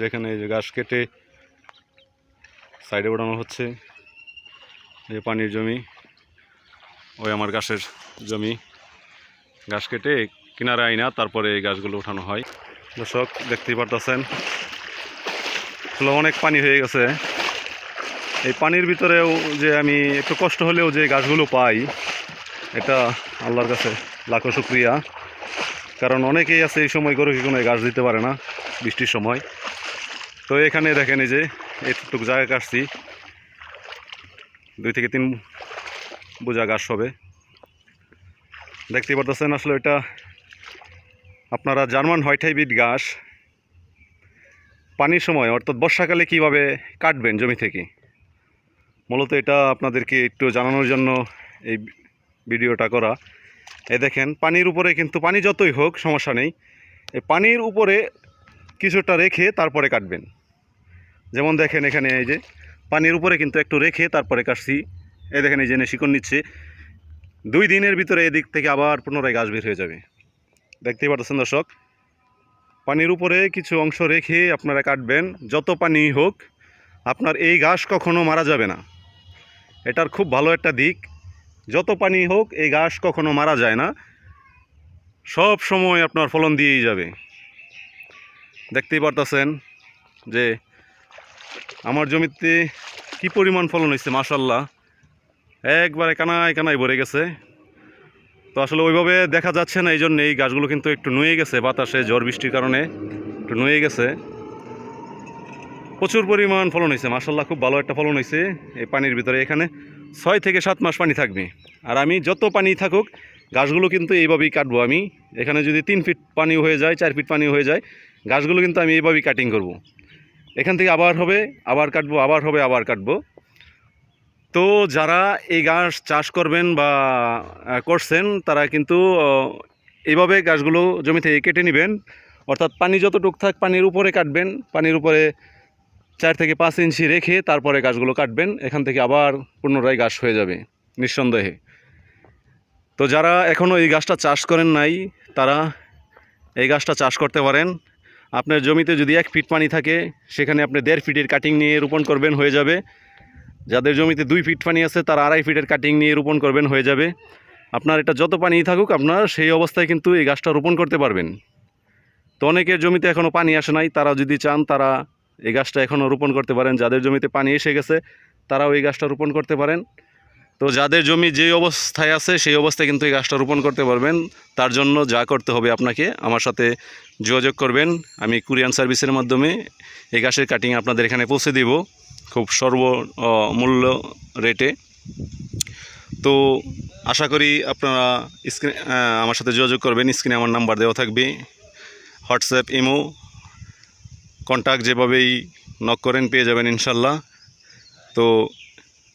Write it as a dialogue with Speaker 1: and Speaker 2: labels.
Speaker 1: যেখানে এই যে গাছ কেটে সাইডে ওঠানো হচ্ছে, এই পানির জমি, ওই আমার গাছের জমি। গাছ কেটে কিনারে আইনা, তারপরে এই গাছগুলো উঠানো হয়। দর্শক, দেখতেই পারতেছেন, আসলে অনেক পানি হয়ে গেছে। এই পানির ভিতরেও যে আমি একটু কষ্ট হলেও যে গাছগুলো পাই, এটা আল্লাহর কাছে লাখো শুক্রিয়া। কারণ অনেকেই আছে এই সময় গরুকে কোনো গাছ দিতে পারে না, বৃষ্টির সময়। তো এখানে দেখেন এই যে এইটুকু জায়গা কাটছি। দুই থেকে তিন বোঝা গাছ হবে। দেখতেই পারতেছেন আসলে এটা আপনারা জার্মান হোয়াইট হাইব্রিড ঘাস পানির সময়, অর্থাৎ বর্ষাকালে কীভাবে কাটবেন জমি থেকে? মূলত এটা আপনাদেরকে একটু জানানোর জন্য এই ভিডিওটা করা। এ দেখেন, পানির উপরে কিন্তু পানি যতই হোক, সমস্যা নেই। এই পানির উপরে কিছুটা রেখে তারপরে কাটবেন। যেমন দেখেন এখানে এই যে পানির উপরে কিন্তু একটু রেখে তারপরে কাটছি। এই দেখেন, এই যে শিকড় নিচ্ছে। দুই দিনের ভিতরে এদিক থেকে আবার পুনরায় গাছ বের হয়ে যাবে। দেখতেই পাচ্ছেন দর্শক? পানির উপরে কিছু অংশ রেখে আপনারা কাটবেন। যত পানি হোক, আপনার এই গাছ কখনো মারা যাবে না। এটার খুব ভালো একটা দিক। যত পানি হোক, এই গাছ কখনো মারা যায় না। সব সময় আপনার ফলন দিয়েই যাবে। দেখতেই পারতেছেন যে আমার জমিতে কি পরিমাণ ফলন হয়েছে মাসাল্লাহ একবারে কানায় কানায় ভরে গেছে। তো আসলে ওইভাবে দেখা যাচ্ছে না এই জন্য এই গাছগুলো কিন্তু একটু নুয়ে গেছে, বাতাসে, ঝড় বৃষ্টির কারণে একটু নুয়ে গেছে। প্রচুর পরিমাণ ফলন হয়েছে মাসাল্লাহ খুব ভালো একটা ফলন হয়েছে এই পানির ভিতরে। এখানে ছয় থেকে সাত মাস পানি থাকবে। আর আমি যত পানি থাকুক, গাছগুলো কিন্তু এইভাবেই কাটবো আমি। এখানে যদি তিন ফিট পানি হয়ে যায়, চার ফিট পানি হয়ে যায়, গাছগুলো কিন্তু আমি এইভাবেই কাটিং করব। এখান থেকে আবার হবে, আবার কাটবো, আবার হবে, আবার কাটবো। তো যারা এই গাছ চাষ করবেন বা করছেন, তারা কিন্তু এইভাবে গাছগুলো জমি থেকে কেটে নেবেন। অর্থাৎ পানি যতটুক থাক পানির উপরে কাটবেন। পানির উপরে চার থেকে পাঁচ ইঞ্চি রেখে তারপরে গাছগুলো কাটবেন। এখান থেকে আবার পুনরায় গাছ হয়ে যাবে, নিঃসন্দেহে। তো যারা এখনও এই গাছটা চাষ করেন নাই, তারা এই গাছটা চাষ করতে পারেন। আপনার জমিতে যদি এক ফিট পানি থাকে, সেখানে আপনি দেড় ফিটের কাটিং নিয়ে রোপণ করবেন, হয়ে যাবে। যাদের জমিতে দুই ফিট পানি আছে, তারা আড়াই ফিটের কাটিং নিয়ে রোপণ করবেন, হয়ে যাবে। আপনার এটা যত পানি থাকুক, আপনার সেই অবস্থায় কিন্তু এই গাছটা রোপণ করতে পারবেন। তো অনেকের জমিতে এখনও পানি আসে নাই তারা যদি চান, তারা এই গাছটা এখনও রোপণ করতে পারেন। যাদের জমিতে পানি এসে গেছে, তারাও এই গাছটা রোপণ করতে পারেন। তো যাদের জমি যে অবস্থায় আছে, সেই অবস্থায় কিন্তু এই গাছটা রোপণ করতে পারবেন। তার জন্য যা করতে হবে আপনাকে, আমার সাথে যোগাযোগ করবেন। আমি কুরিয়ান সার্ভিসের মাধ্যমে এই গাছের কাটিং আপনাদের এখানে পৌঁছে দিব, খুব সর্ব মূল্য রেটে। তো আশা করি আপনারা স্ক্রিন আমার সাথে যোগাযোগ করবেন। স্ক্রিনে আমার নাম্বার দেওয়া থাকবে। হোয়াটসঅ্যাপ, ইমো কন্ট্যাক্ট যেভাবেই নক করেন পেয়ে যাবেন ইনশাল্লাহ। তো